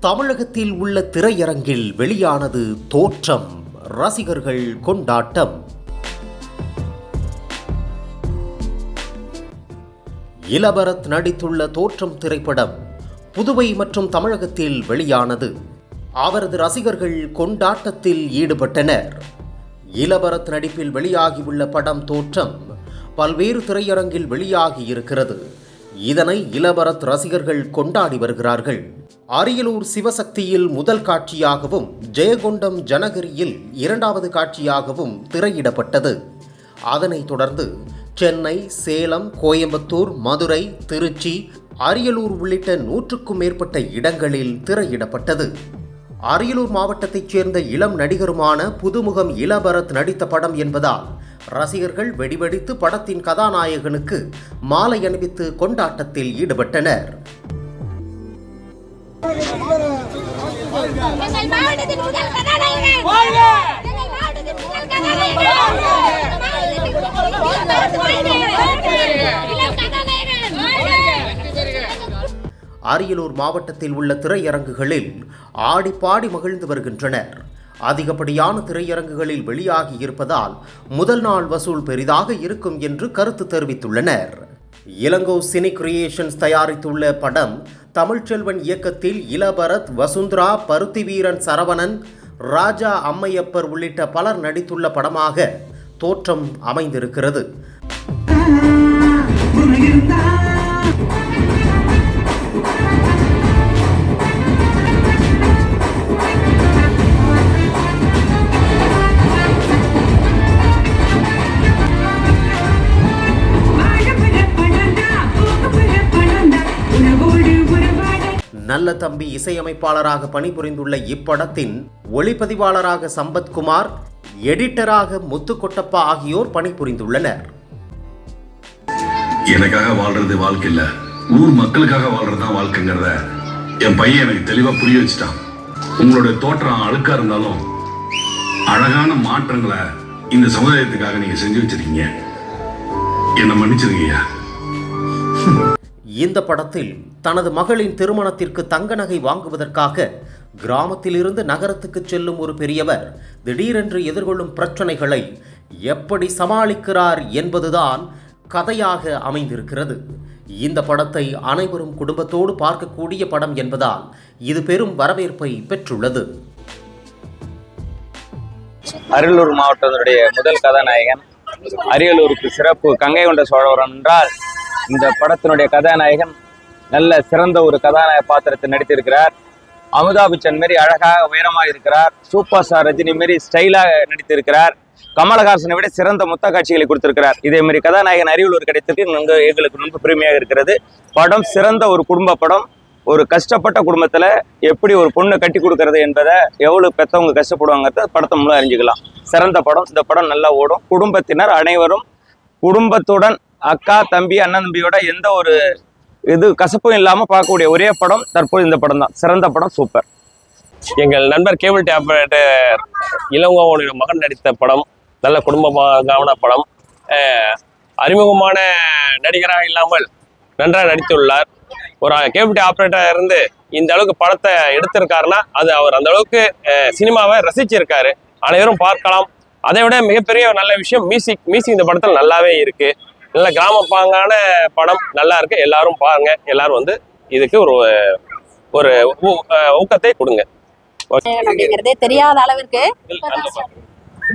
தமிழகத்தில் உள்ள திரையரங்கில் வெளியானது தோற்றம். ரசிகர்கள் கொண்டாட்டம். இளபரத் நடித்துள்ள தோற்றம் திரைப்படம் புதுவை மற்றும் தமிழகத்தில் வெளியானது. அவரது ரசிகர்கள் கொண்டாட்டத்தில் ஈடுபட்டனர். இளபரத் நடிப்பில் வெளியாகியுள்ள படம் தோற்றம் பல்வேறு திரையரங்கில் வெளியாகி இருக்கிறது. இதனை இளபரத் ரசிகர்கள் கொண்டாடி வருகிறார்கள். அரியலூர் சிவசக்தியில் முதல் காட்சியாகவும் ஜெயகொண்டம் ஜனகரியில் இரண்டாவது காட்சியாகவும் திரையிடப்பட்டது. அதனைத் தொடர்ந்து சென்னை சேலம் கோயம்புத்தூர் மதுரை திருச்சி அரியலூர் உள்ளிட்ட நூற்றுக்கும் மேற்பட்ட இடங்களில் திரையிடப்பட்டது. அரியலூர் மாவட்டத்தைச் சேர்ந்த இளம் நடிகருமான புதுமுகம் இளபரத் நடித்த படம் என்பதால் ரசிகர்கள் வெடிவெடித்து படத்தின் கதாநாயகனுக்கு மாலை அணிவித்து கொண்டாட்டத்தில் ஈடுபட்டனர். மாவட்டத்தின் முதல் கதாநாயகன் மாவட்டத்தின் முதல் கதாநாயகன் அரியலூர் மாவட்டத்தில் உள்ள திரையரங்குகளில் ஆடி பாடி மகிழ்ந்து வருகின்றனர். அதிகப்படியான திரையரங்குகளில் வெளியாகி இருப்பதால் முதல் நாள் வசூல் பெரிதாக இருக்கும் என்று கருத்து தெரிவித்துள்ளனர். இளங்கோ சினி கிரியேஷன்ஸ் தயாரித்துள்ள படம் தமிழ்ச்செல்வன் இயக்கத்தில் இளபரத் வசுந்தரா பருத்தி வீரன் சரவணன் ராஜா அம்மையப்பர் உள்ளிட்ட பலர் நடித்துள்ள படமாக தோற்றம் அமைந்திருக்கிறது. நல்ல தம்பி இசையமைப்பாளராக பணிபுரிந்துள்ள இப்படத்தின் ஒளிப்பதிவாளராக சம்பத்குமார் எடிட்டராக முத்துக்கொட்டப்பா ஆகியோர் பணிபுரிந்துள்ளனர். எனக்காக வாழ்றது வாழ்க்கை இல்ல. ஊர் மக்களுக்காக வாழ்றது தான் வாழ்க்கைங்கிறத என் பையன் எனக்கு தெளிவா புரிய வச்சுட்டான். உங்களுடைய தோற்றம் அழுக்கா இருந்தாலும் அழகான மாற்றங்களை இந்த சமுதாயத்துக்காக நீங்க செஞ்சு வச்சிருக்கீங்க. என்ன மன்னிச்சிருங்கய்யா இந்த படத்தில் தனது மகளின் திருமணத்திற்கு தங்க நகை வாங்குவதற்காக கிராமத்திலிருந்து நகரத்துக்கு செல்லும் ஒரு பெரியவர் திடீரென்று எதிர்கொள்ளும் பிரச்சனைகளை எப்படி சமாளிக்கிறார் என்பதுதான் கதையாக அமைந்திருக்கிறது. இந்த படத்தை அனைவரும் குடும்பத்தோடு பார்க்கக்கூடிய படம் என்பதால் இது பெரும் வரவேற்பை பெற்றுள்ளது. அரியலூர் மாவட்டத்தினுடைய முதல் கதாநாயகன் அரியலூருக்கு சிறப்பு கங்கை கொண்ட சோழவரம் என்றால் இந்த படத்தினுடைய கதாநாயகன் நல்ல சிறந்த ஒரு கதாநாயக பாத்திரத்தை நடித்திருக்கிறார். அமிதாப் பச்சன் மாரி அழகாக உயரமாக இருக்கிறார். சூப்பர் ஸ்டார் ரஜினி மாரி ஸ்டைலாக நடித்திருக்கிறார். கமலஹாசனை விட சிறந்த முத்த காட்சிகளை கொடுத்திருக்கிறார். இதே மாதிரி கதாநாயகன் அறிவுலூர் கிடைத்திருக்கு. எங்களுக்கு ரொம்ப பெருமையாக இருக்கிறது. படம் சிறந்த ஒரு குடும்ப படம். ஒரு கஷ்டப்பட்ட குடும்பத்தில் எப்படி ஒரு பொண்ணை கட்டி கொடுக்கறது என்பதை எவ்வளோ பெற்றவங்க கஷ்டப்படுவாங்கிறத படத்தை மூலம் அறிஞ்சுக்கலாம். சிறந்த படம். இந்த படம் நல்லா ஓடும். குடும்பத்தினர் அனைவரும் குடும்பத்துடன் அக்கா தம்பி அண்ணன் தம்பியோட எந்த ஒரு இது கசப்பும் இல்லாமல் பார்க்கக்கூடிய ஒரே படம் தற்போது இந்த படம் தான் சிறந்த படம் சூப்பர். எங்கள் நண்பர் கேபிள் டேப்ரேட்டர் இளங்கோவனுடைய மகன் நடித்த படம் நல்ல குடும்பமான படம். அறிமுகமான நடிகராக இல்லாமல் நன்றாக நடித்துள்ளார். ஒரு கேபிள் ஆப்ரேட்டராக இருந்து இந்த அளவுக்கு படத்தை எடுத்திருக்காருன்னா அது அவர் அந்த அளவுக்கு சினிமாவை ரசிச்சிருக்காரு. அனைவரும் பார்க்கலாம். அதை விட மிகப்பெரிய ஒரு நல்ல விஷயம் மியூசிக் மியூசிக் இந்த படத்தில் நல்லாவே இருக்கு. நல்ல கிராமப்பாங்கான படம் நல்லா இருக்கு. எல்லாரும் பாருங்க. எல்லாரும் வந்து இதுக்கு ஒரு ஒரு ஊக்கத்தை கொடுங்க. அப்படிங்கிறதே தெரியாத அளவிற்கு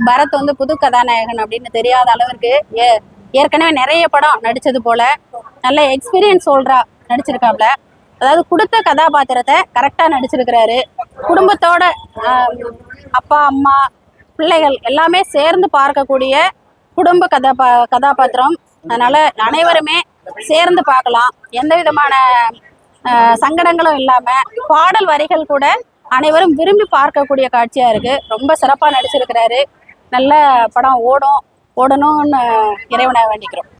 பரத் வந்து புது கதாநாயகன் அப்படின்னு தெரியாத அளவிற்கு ஏ- ஏற்கனவே நிறைய படம் நடிச்சது போல நல்ல எக்ஸ்பீரியன்ஸ் சொல்றா நடிச்சிருக்காப்ல. அதாவது கொடுத்த கதாபாத்திரத்தை கரெக்டா நடிச்சிருக்கிறாரு. குடும்பத்தோட அப்பா அம்மா பிள்ளைகள் எல்லாமே சேர்ந்து பார்க்கக்கூடிய குடும்ப கதாபா கதாபாத்திரம் அதனால அனைவருமே சேர்ந்து பார்க்கலாம். எந்த விதமான சங்கடங்களும் இல்லாம பாடல் வரிகள் கூட அனைவரும் விரும்பி பார்க்கக்கூடிய காட்சியா இருக்கு. ரொம்ப சிறப்பா நடிச்சிருக்கிறாரு. நல்ல படம் ஓடும் ஓடணும்னு இறைவனை வேண்டிக்கிறோம்.